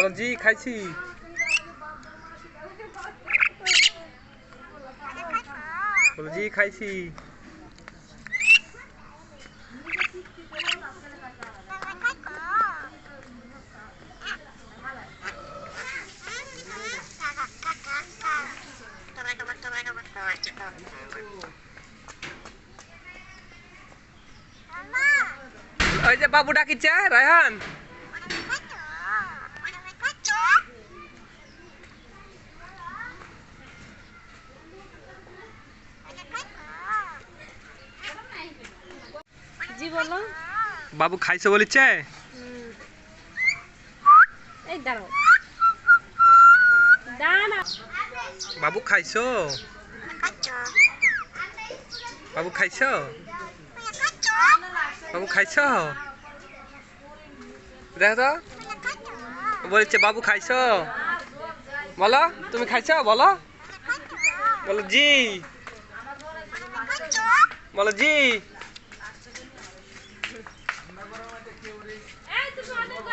বলো জি খাইছি বলো জি খাইছি ওই যে বাবু ডাকিছে রায়হান বলো? বাবু খাইছে বলিছে? এই দাঁড়াও। দাঁড়া বাবু খাইছো? বাবু খাইছো? বাবু খাইছো? দেখো তো। বলছে বাবু খাইছো? বলো তুমি খাইছো? বলো। বলো জি। বলো জি। আমরা গরম এটা কেউ রে এই তুমি অনেক